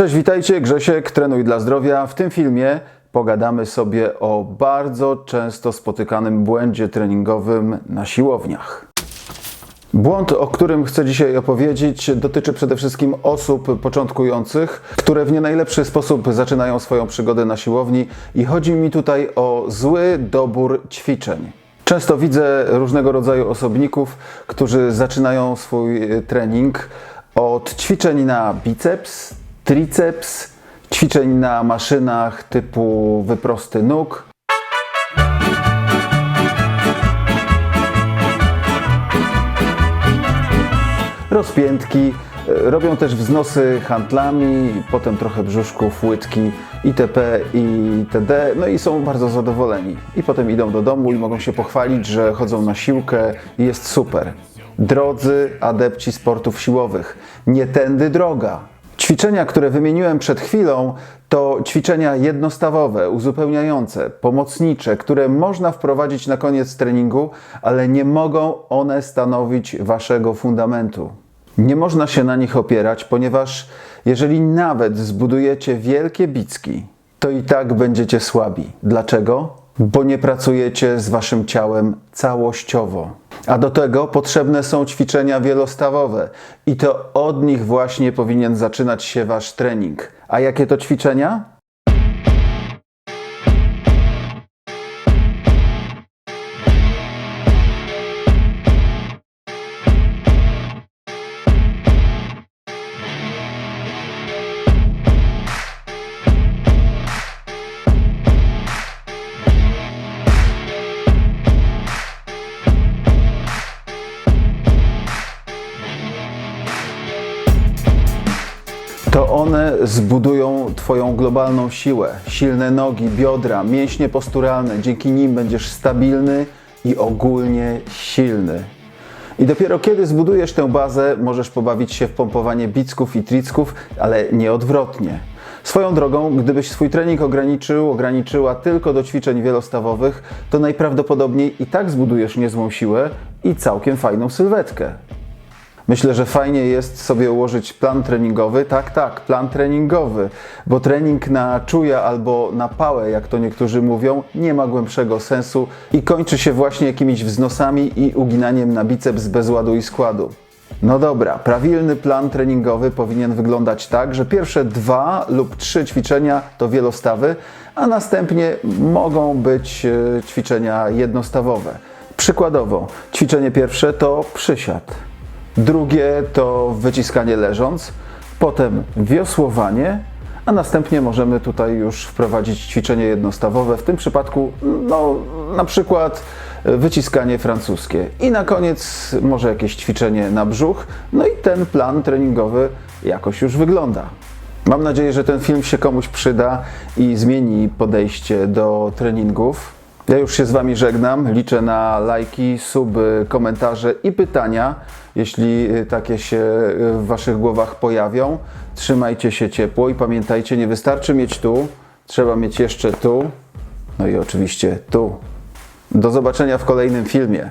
Cześć, witajcie, Grzesiek, Trenuj dla Zdrowia. W tym filmie pogadamy sobie o bardzo często spotykanym błędzie treningowym na siłowniach. Błąd, o którym chcę dzisiaj opowiedzieć, dotyczy przede wszystkim osób początkujących, które w nie najlepszy sposób zaczynają swoją przygodę na siłowni i chodzi mi tutaj o zły dobór ćwiczeń. Często widzę różnego rodzaju osobników, którzy zaczynają swój trening od ćwiczeń na biceps, triceps, ćwiczeń na maszynach typu wyprosty nóg, rozpiętki, e, robią też wznosy handlami, potem trochę brzuszków, łydki itp. itd. No i są bardzo zadowoleni. I potem idą do domu i mogą się pochwalić, że chodzą na siłkę i jest super. Drodzy adepci sportów siłowych, nie tędy droga. Ćwiczenia, które wymieniłem przed chwilą, to ćwiczenia jednostawowe, uzupełniające, pomocnicze, które można wprowadzić na koniec treningu, ale nie mogą one stanowić waszego fundamentu. Nie można się na nich opierać, ponieważ jeżeli nawet zbudujecie wielkie bicki, to i tak będziecie słabi. Dlaczego? Bo nie pracujecie z waszym ciałem całościowo. A do tego potrzebne są ćwiczenia wielostawowe i to od nich właśnie powinien zaczynać się wasz trening. A jakie to ćwiczenia? To one zbudują Twoją globalną siłę. Silne nogi, biodra, mięśnie posturalne. Dzięki nim będziesz stabilny i ogólnie silny. I dopiero kiedy zbudujesz tę bazę, możesz pobawić się w pompowanie bicków i tricków, ale nie odwrotnie. Swoją drogą, gdybyś swój trening ograniczył, ograniczyła tylko do ćwiczeń wielostawowych, to najprawdopodobniej i tak zbudujesz niezłą siłę i całkiem fajną sylwetkę. Myślę, że fajnie jest sobie ułożyć plan treningowy. Tak, tak, plan treningowy, bo trening na czuja albo na pałę, jak to niektórzy mówią, nie ma głębszego sensu i kończy się właśnie jakimiś wznosami i uginaniem na biceps bez ładu i składu. No dobra, prawilny plan treningowy powinien wyglądać tak, że pierwsze dwa lub trzy ćwiczenia to wielostawy, a następnie mogą być e, ćwiczenia jednostawowe. Przykładowo, ćwiczenie pierwsze to przysiad. Drugie to wyciskanie leżąc, potem wiosłowanie, a następnie możemy tutaj już wprowadzić ćwiczenie jednostawowe, w tym przypadku no, na przykład wyciskanie francuskie. I na koniec może jakieś ćwiczenie na brzuch, no i ten plan treningowy jakoś już wygląda. Mam nadzieję, że ten film się komuś przyda i zmieni podejście do treningów. Ja już się z Wami żegnam. Liczę na lajki, suby, komentarze i pytania, jeśli y, takie się y, w Waszych głowach pojawią. Trzymajcie się ciepło i pamiętajcie, nie wystarczy mieć tu, trzeba mieć jeszcze tu, no i oczywiście tu. Do zobaczenia w kolejnym filmie.